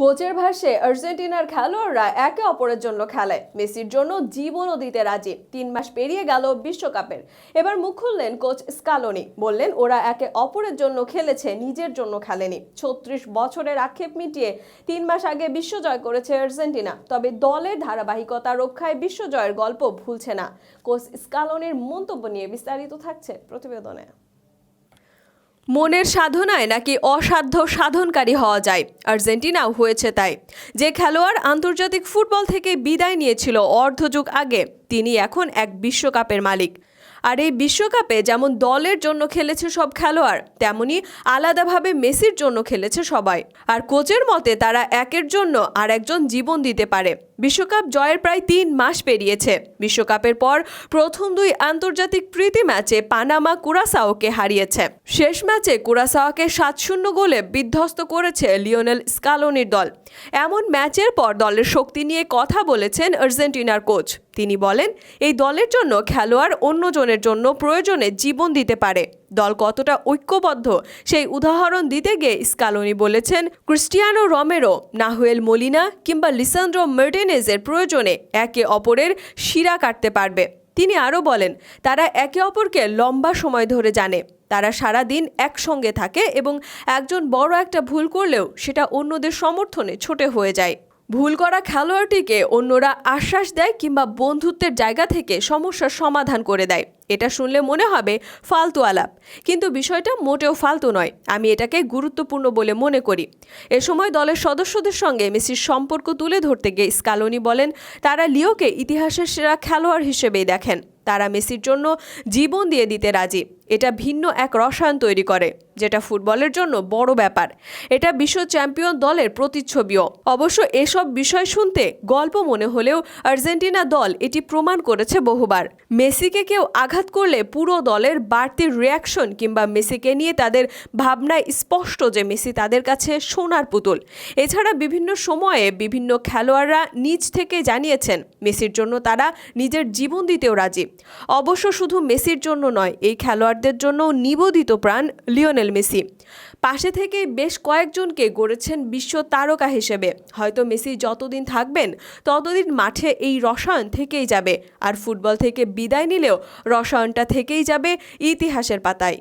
কোচের ভাষ্যে, আর্জেন্টিনার খেলোয়াড়রা একে অপরের জন্য খেলে। মেসির জন্য জীবনও দিতে রাজি। তিন মাস পেরিয়ে গেল বিশ্বকাপের। এবার মুখ খুললেন কোচ স্কালোনি। বললেন, ওরা একে অপরের জন্য খেলেছে, নিজের জন্য খেলেনি। ছত্রিশ বছরের আক্ষেপ মিটিয়ে তিন মাস আগে বিশ্বজয় করেছে আর্জেন্টিনা। তবে দলের ধারাবাহিকতা রক্ষায় বিশ্বজয়ের গল্প ভুলছে না। কোচ স্কালোনির মন্তব্য নিয়ে বিস্তারিত থাকছে প্রতিবেদনে। মনের সাধনায় নাকি অসাধ্য সাধনকারী হওয়া যায়? আর্জেন্টিনাও হয়েছে তাই। যে খেলোয়াড় আন্তর্জাতিক ফুটবল থেকে বিদায় নিয়েছিল অর্ধযুগ আগে, তিনি এখন এক বিশ্বকাপের মালিক। আর এই বিশ্বকাপে যেমন দলের জন্য খেলেছে সব খেলোয়াড়, তেমনি আলাদাভাবে মেসির জন্য খেলেছে সবাই। আর কোচের মতে তারা একের জন্য আর একজন জীবন দিতে পারে। বিশ্বকাপ জয়ের প্রায় তিন মাস পেরিয়েছে। বিশ্বকাপের পর প্রথম দুই আন্তর্জাতিক প্রীতি ম্যাচে পানামা কুরাসাওকে হারিয়েছে। শেষ ম্যাচে কুরাসাওকে সাত শূন্য গোলে বিধ্বস্ত করেছে লিওনেল স্কালোনির দল। এমন ম্যাচের পর দলের শক্তি নিয়ে কথা বলেছেন আর্জেন্টিনার কোচ। তিনি বলেন, এই দলের জন্য খেলোয়াড় অন্যজনের জন্য প্রয়োজনে জীবন দিতে পারে। দল কতটা ঐক্যবদ্ধ সেই উদাহরণ দিতে গিয়ে স্কালোনি বলেছেন, ক্রিস্টিয়ানো রমেরো, নাহুয়েল মলিনা কিংবা লিসান্ড্রো মার্টিনেজের প্রয়োজনে একে অপরের শিরা কাটতে পারবে। তিনি আরও বলেন, তারা একে অপরকে লম্বা সময় ধরে জানে। তারা সারা দিন একসঙ্গে থাকে এবং একজন বড় একটা ভুল করলেও সেটা অন্যদের সমর্থনে ছোটে হয়ে যায়। ভুল করা খেলোয়াড়টিকে অন্যরা আশ্বাস দেয় কিংবা বন্ধুত্বের জায়গা থেকে সমস্যার সমাধান করে দেয়। এটা শুনলে মনে হবে ফালতু আলাপ। কিন্তু বিষয়টা মোটেও ফালতু নয়। আমি এটাকে গুরুত্বপূর্ণ বলে মনে করি। এ সময় দলের সদস্যদের সঙ্গে মেসির সম্পর্ক তুলে ধরতে গিয়ে স্কালোনি বলেন, তারা লিওকে ইতিহাসের সেরা খেলোয়াড় হিসেবেই দেখেন। তারা মেসির জন্য জীবন দিয়ে দিতে রাজি। এটা ভিন্ন এক রসায়ন তৈরি করে। যেটা ফুটবলের জন্য বড় ব্যাপার। এটা বিশ্ব চ্যাম্পিয়ন দলের প্রতিচ্ছবিও। অবশ্য এসব বিষয় শুনতে গল্প মনে হলেও আর্জেন্টিনা দল এটি প্রমাণ করেছে বহুবার। মেসিকে কেউ আঘাত করলে পুরো দলের বাড়তি রিয়াকশন কিংবা মেসিকে নিয়ে তাদের ভাবনায় স্পষ্ট যে মেসি তাদের কাছে সোনার পুতুল। এছাড়া বিভিন্ন সময়ে বিভিন্ন খেলোয়াড়রা নিজ থেকে জানিয়েছেন মেসির জন্য তারা নিজের জীবন দিতেও রাজি। অবশ্য শুধু মেসির জন্য নয়, এই খেলোয়াড়দের জন্য নিবেদিত প্রাণ লিওনেল মেসি। পাশে থেকে বেশ কয়েকজনকে গড়েছেন বিশ্ব তারকা হিসেবে। হয়তো মেসি যতদিন থাকবেন, ততদিন মাঠে এই রসায়ন থেকেই যাবে। আর ফুটবল থেকে বিদায় নিলেও রসায়নটা থেকেই যাবে ইতিহাসের পাতায়।